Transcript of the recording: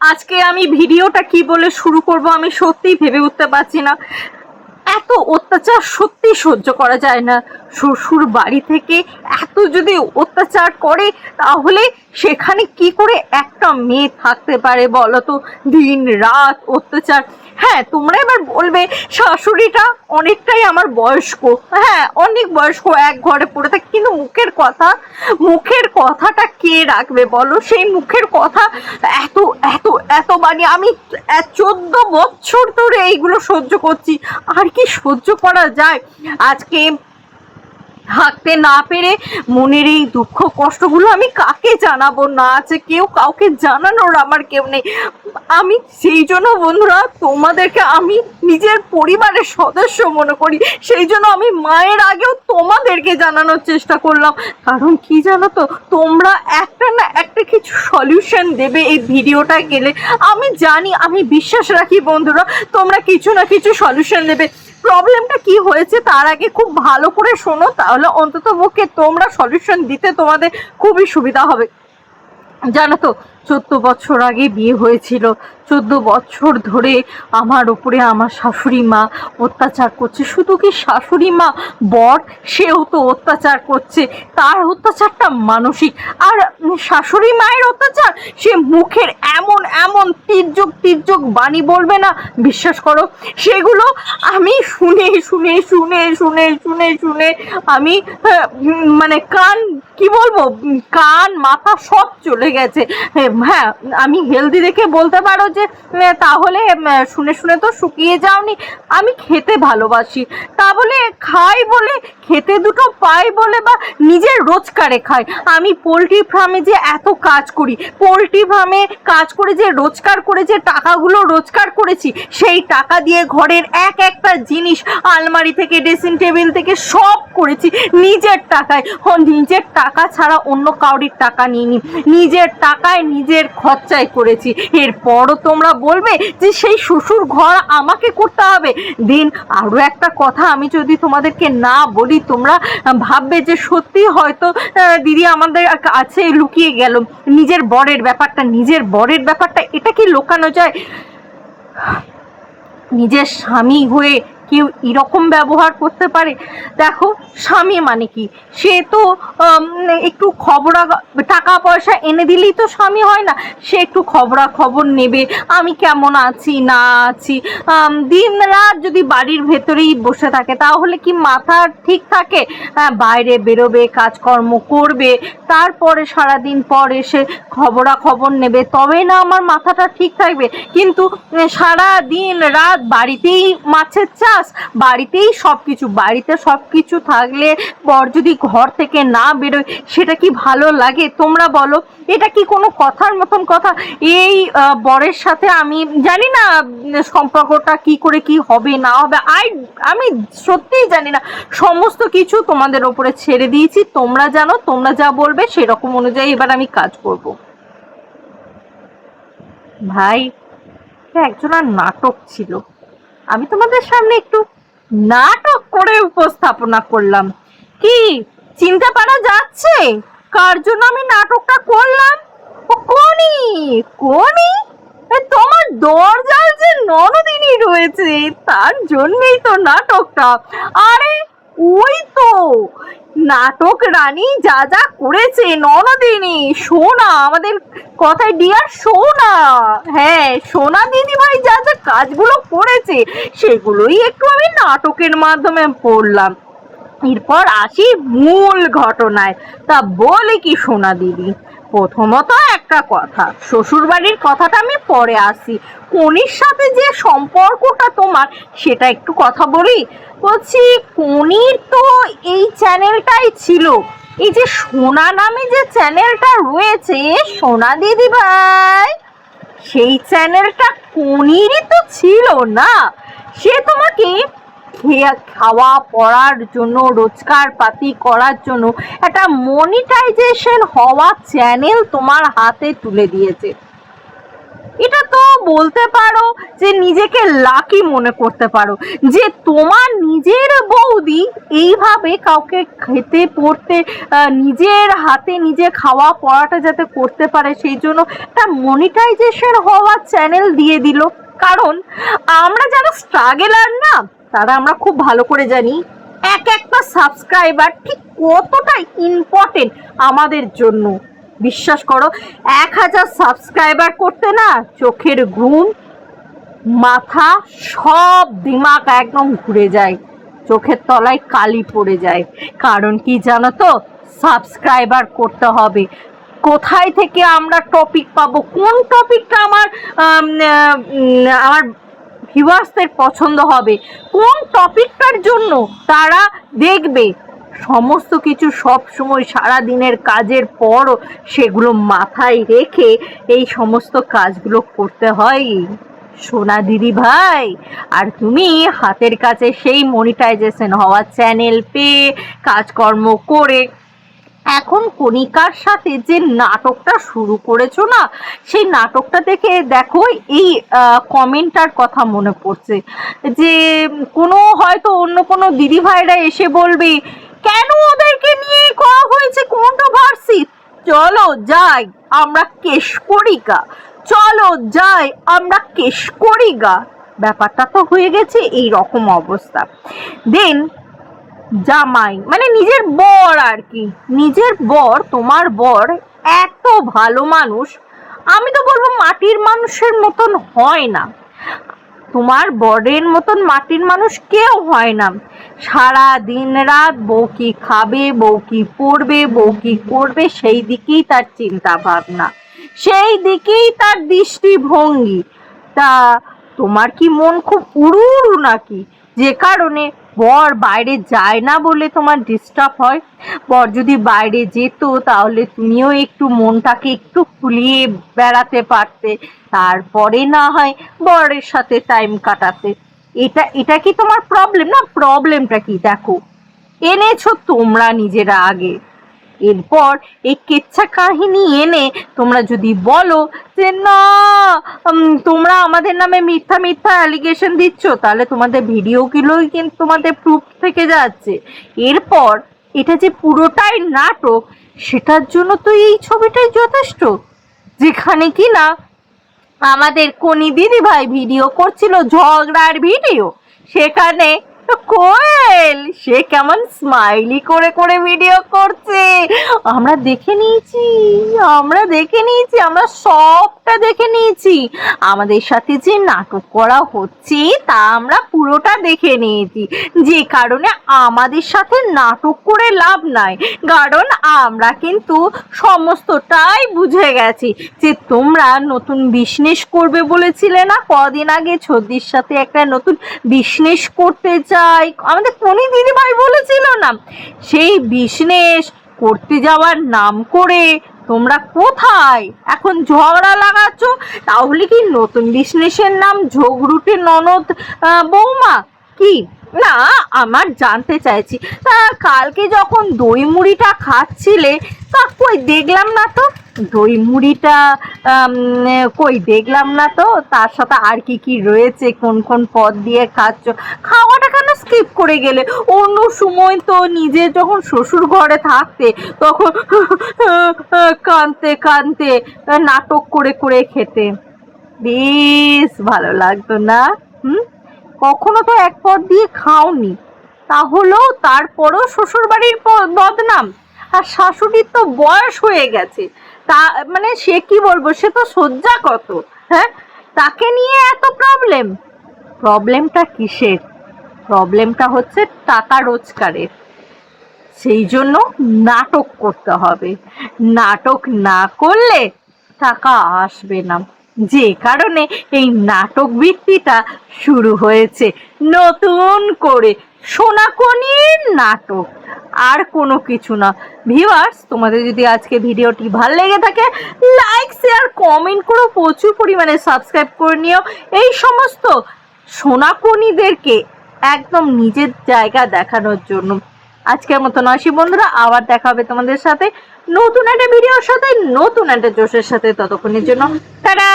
আজকে আমি ভিডিওটা কি বলে শুরু করব আমি সত্যিই ভেবে উঠতে পারছি না। এত অত্যাচার সত্যি সহ্য করা যায় না। শ্বশুর বাড়ি থেকে এত যদি অত্যাচার করে, তাহলে সেখানে কি করে একটা মেয়ে থাকতে পারে বলো তো? দিন রাত অত্যাচার। হ্যাঁ তোমরা এবার বলবে, শাশুড়িটা অনেকটাই আমার বয়স্ক। হ্যাঁ অনেক বয়স্ক, এক ঘরে পড়ে থাকে। কিন্তু মুখের কথা, মুখের কথাটা কে রাখবে বলো? সেই মুখের কথা এত এত এত মানে আমি চোদ্দ বছর ধরে এইগুলো সহ্য করছি। আর কি সহ্য করা যায়? আজকে থাকতে না পেরে মনের এই দুঃখ কষ্টগুলো আমি কাকে জানাব? না আছে কেউ কাউকে জানানোর আমার কেউ নেই। আমি সেই জন্য বন্ধুরা তোমাদেরকে আমি নিজের পরিবারের সদস্য মনে করি। সেই জন্য আমি মায়ের আগেও তোমাদেরকে জানানোর চেষ্টা করলাম। কারণ কি জানো তো, তোমরা একটা না একটা কিছু সলিউশন দেবে এই ভিডিওটা গেলে। আমি জানি, আমি বিশ্বাস রাখি বন্ধুরা, তোমরা কিছু না কিছু সলিউশন দেবে প্রবলেমটা কি হয়েছে তার আগে খুব ভালো করে শোনো, তাহলে অন্তত পক্ষে তোমরা সলিউশন দিতে তোমাদের খুবই সুবিধা হবে। জানো তো, চোদ্দ বছর আগে বিয়ে হয়েছিল। চোদ্দ বছর ধরে আমার ওপরে আমার শাশুড়ি মা অত্যাচার করছে। শুধু কি শাশুড়ি মা, বর, সেও তো অত্যাচার করছে। তার অত্যাচারটা মানসিক। আর শাশুড়ি মায়ের অত্যাচার, সে মুখের এমন এমন তির্যক তির্যক বাণী বলবে না? বিশ্বাস করো, সেগুলো আমি শুনে শুনে শুনে শুনে শুনে শুনে আমি মানে কান কি বলব? কান, মাথা সব চলে গেছে। হ্যাঁ আমি হেলদি দেখে বলতে পারো যে তাহলে শুনে শুনে তো শুকিয়ে যাওনি। আমি খেতে ভালোবাসি। তা বলে খাই বলে, খেতে দুটো পাই বলে বা নিজের রোজগারে খাই। আমি পোলট্রি ফার্মে যে এত কাজ করি, পোলট্রি ফার্মে কাজ করে যে রোজগার করে যে টাকাগুলো রোজগার করেছি, সেই টাকা দিয়ে ঘরের এক একটা জিনিস, আলমারি থেকে ড্রেসিং টেবিল থেকে সব করেছি, নিজের টাকায়। নিজের টাকা ছাড়া অন্য কাউরির টাকা নিইনি। নিজের টাকায় নিজের খরচায় করেছি। এরপরও তোমরা বলবে যে সেই শ্বশুর ঘর আমাকে করতে হবে। দিন আরও একটা কথা আমি যদি তোমাদেরকে না বলি, তোমরা ভাববে যে সত্যি হয়তো দিদি আমাদের কাছে লুকিয়ে গেল। নিজের বরের ব্যাপারটা, নিজের বরের ব্যাপারটা, এটা কি লোকানো যায়? নিজের স্বামী হয়ে কেউ এরকম ব্যবহার করতে পারে? দেখো স্বামী মানে কি? সে তো একটু খবরা টাকা পয়সা এনে দিলেই তো স্বামী হয় না। সে একটু খবরা খবর নেবে আমি কেমন আছি না আছি। দিন রাত যদি বাড়ির ভেতরেই বসে থাকে তাহলে কি মাথা ঠিক থাকে? হ্যাঁ, বাইরে বেরোবে কাজকর্ম করবে তারপরে সারাদিন পর এসে খবরা খবর নেবে তবে না আমার মাথাটা ঠিক থাকবে। কিন্তু সারা দিন রাত বাড়িতেই মাছের চাষ বাড়িতেই সব কিছু বাড়িতে সব কিছু থাকলে পর যদি ঘর থেকে না বেরোয়, সেটা কি ভালো লাগে? তোমরা বলো, এটা কি কোনো কথার মতন কথা? এই বরের সাথে আমি জানি না সম্পর্কটা কি করে কি হবে, না হবে, আই, আমি সত্যিই জানি না। সমস্ত কিছু তোমাদের ওপরে ছেড়ে দিয়েছি, তোমরা জানো, তোমরা যা বলবে সেরকম অনুযায়ী এবার আমি কাজ করব। ভাই, এটা একজনের নাটক ছিল। আমি তোমাদের সামনে একটু নাটক করে উপস্থাপনা করলাম। কি? চিন্তা পারা যাচ্ছে? কার জন্য আমি নাটকটা করলাম? ও কোনি কোনি? তোমার দরজাল যে ননদিনী রয়েছে, তার জন্যই তো নাটকটা। আরে ওই তো নাটক রানী যা যা করেছে, ননদিনী, সোনা, আমাদের কথায় ডিয়ার সোনা। হ্যাঁ সোনা দিদি ভাই যা যা কাজগুলো করেছে, সেগুলোই একটু আমি নাটকের মাধ্যমে পড়লাম। এরপর আসি মূল ঘটনায়। তা বলে কি সোনা দিদি? প্রথমত একটা কথা, শ্বশুরবাড়ির কথাটা আমি পরে আসি কনির সাথে যে সম্পর্কটা তোমার, সেটা একটু কথা বলি। বলছি, কনির তো এই চ্যানেলটাই ছিল। এই যে সোনা নামে যে চ্যানেলটা রয়েছে, সোনা দিদি ভাই, সেই চ্যানেলটা কনিরই তো ছিল না। সে তোমাকে খেয়া- খাওয়া, পড়ার জন্য, রোজগার পাতি করার জন্য একটা মনিটাইজেশন হওয়া চ্যানেল তোমার হাতে তুলে দিয়েছে। এটা তো বলতে পারো যে নিজেকে লাকি মনে করতে পারো, যে তোমার নিজের বৌদি এইভাবে কাউকে খেতে, পড়তে নিজের হাতে নিজে খাওয়া, পড়াটা যাতে করতে পারে সেই জন্য একটা মনিটাইজেশন হওয়া চ্যানেল দিয়ে দিল। কারণ আমরা যারা স্ট্রাগেলার না তারা আমরা খুব ভালো করে জানি এক একটা সাবস্ক্রাইবার ঠিক কতটা ইম্পর্টেন্ট আমাদের জন্য। বিশ্বাস করো এক হাজার সাবস্ক্রাইবার করতে না চোখের ঘুম মাথা সব দিমাগ একদম ঘুরে যায়। চোখের তলায় কালি পড়ে যায়। কারণ কি জানো তো? সাবস্ক্রাইবার করতে হবে। কোথায় থেকে আমরা টপিক পাবো? কোন টপিকটা আমার আম, আমার ভিউয়ার্সদের পছন্দ হবে। কোন টপিকটার জন্য তারা দেখবে? সমস্ত কিছু সব সময় সারা দিনের কাজের পরও সেগুলো মাথায় রেখে এই সমস্ত কাজগুলো করতে হয়। সোনা দিদি ভাই, আর তুমি হাতের কাছে সেই মনিটাইজেশন হওয়া চ্যানেল পেয়ে কাজকর্ম করে এখন কণিকার সাথে যে নাটকটা শুরু করেছ না, সেই নাটকটা দেখে দেখো এই কমেন্টার কথা মনে পড়ছে যে, কোনো হয়তো অন্য কোনো দিদি ভাইরা এসে বলবে, কেন ওদেরকে নিয়ে করা হয়েছে কোনটা কন্ট্রোভার্সি চলো যাই, আমরা কেশ করি গা। চলো যাই, আমরা কেশ করি গা। ব্যাপারটা তো হয়ে গেছে এই রকম অবস্থা। দেন জামাই মানে নিজের বর আর কি। নিজের বর, তোমার বর এত ভালো মানুষ, আমি তো বলব মাটির মানুষের মতন হয় না। তোমার বরের মতন মাটির মানুষ কেউ হয় না। সারা দিন রাত বউ কি খাবে, বউ কি পড়বে, বউ কি করবে, সেই দিকেই তার চিন্তা ভাবনা। সেই দিকেই তার দৃষ্টিভঙ্গি। তা তোমার কি মন খুব উড়ু উড়ু নাকি? যে কারণে বর বাইরে যায় না বলে তোমার ডিস্টার্ব হয়? বর যদি বাইরে যেত তাহলে তুমিও একটু মনটাকে একটু খুলিয়ে বেড়াতে পারতে। তারপরে না হয় বরের সাথে টাইম কাটাতে। এটা এটা কি তোমার প্রবলেম না প্রবলেমটা কি? দেখো, এনেছো তোমরা নিজেরা আগে। এরপর এই কেচ্ছা কাহিনী এনে তোমরা যদি বলো যে, না তোমরা আমাদের নামে মিথ্যা মিথ্যা অ্যালিগেশন দিচ্ছ, তাহলে তোমাদের ভিডিওগুলোই কিন্তু তোমাদের প্রুফ থেকে যাচ্ছে। এরপর এটা যে পুরোটাই নাটক, সেটার জন্য তো এই ছবিটাই যথেষ্ট। যেখানে কি না আমাদের কোনি দিদি ভাই ভিডিও করছিল ঝগড়ার ভিডিও সেখানে কোয়েল, সে কেমন স্মাইলি করে করে ভিডিও করছে। আমরা দেখে নিয়েছি, আমরা দেখে নিয়েছি, আমরা সবটা দেখে নিয়েছি। আমাদের সাথে যে নাটক করা হচ্ছে, তা আমরা পুরোটা দেখে নিয়েছি। যে কারণে আমাদের সাথে নাটক করে লাভ নাই, কারণ আমরা কিন্তু সমস্তটাই বুঝে গেছি যে তোমরা নতুন বিজনেস করবে বলেছিলে না? কদিন আগে ছদ্দির সাথে একটা নতুন বিজনেস করতে চাই। আমাদের কোনি দিদিভাই বলেছিল না, সেই বিজনেস করতে যাওয়ার নাম করে তোমরা কোথায়? এখন ঝগড়া লাগাচ্ছ, তাহলে কি নতুন বিজনেসের নাম ঝগড়ুটে ননদ বৌমা? কি? না, আমার জানতে চাইছি। তা কালকে যখন দই মুড়িটা খাচ্ছিলে, তা কই দেখলাম না তো? দই মুড়িটা কই দেখলাম না তো? তার সাথে আর কি কি রয়েছে? কোন কোন পদ দিয়ে খাচ্ছ? খাওয়াটা কেন স্কিপ করে গেলে। অন্য সময় তো নিজে যখন শ্বশুর ঘরে থাকতে, তখন কানতে কানতে নাটক করে করে খেতে। বেশ ভালো লাগতো না? হুম? কখনো তো এক পদ দিয়ে খাওনি। তাহলেও তারপরেও শ্বশুর বাড়ির বদনাম। আর শাশুড়ির তো বয়স হয়ে গেছে। তা মানে সে কি বলব, সে তো শয্যা কত হ্যাঁ? তাকে নিয়ে এত প্রবলেম প্রবলেমটা কিসের? প্রবলেমটা হচ্ছে টাকা রোজগারের। সেই জন্য নাটক করতে হবে। নাটক না করলে টাকা আসবে না। যে কারণে এই নাটক বৃত্তিটা শুরু হয়েছে। নতুন করে সোনাকনির নাটক। আর কোনো কিছু না। ভিউয়ার্স, তোমাদের যদি আজকে ভিডিওটি ভালো লেগে থাকে, লাইক, শেয়ার, কমেন্ট করো, প্রচুর পরিমাণে সাবস্ক্রাইব করে নিও। এই সমস্ত সোনাকনিদেরকে একদম নিজের জায়গা দেখানোর জন্য। আজকের মতো নসি বন্ধুরা, আবার দেখা হবে তোমাদের সাথে নতুন একটা ভিডিওর সাথে নতুন একটা জোশের সাথে ততক্ষণের জন্য। তারা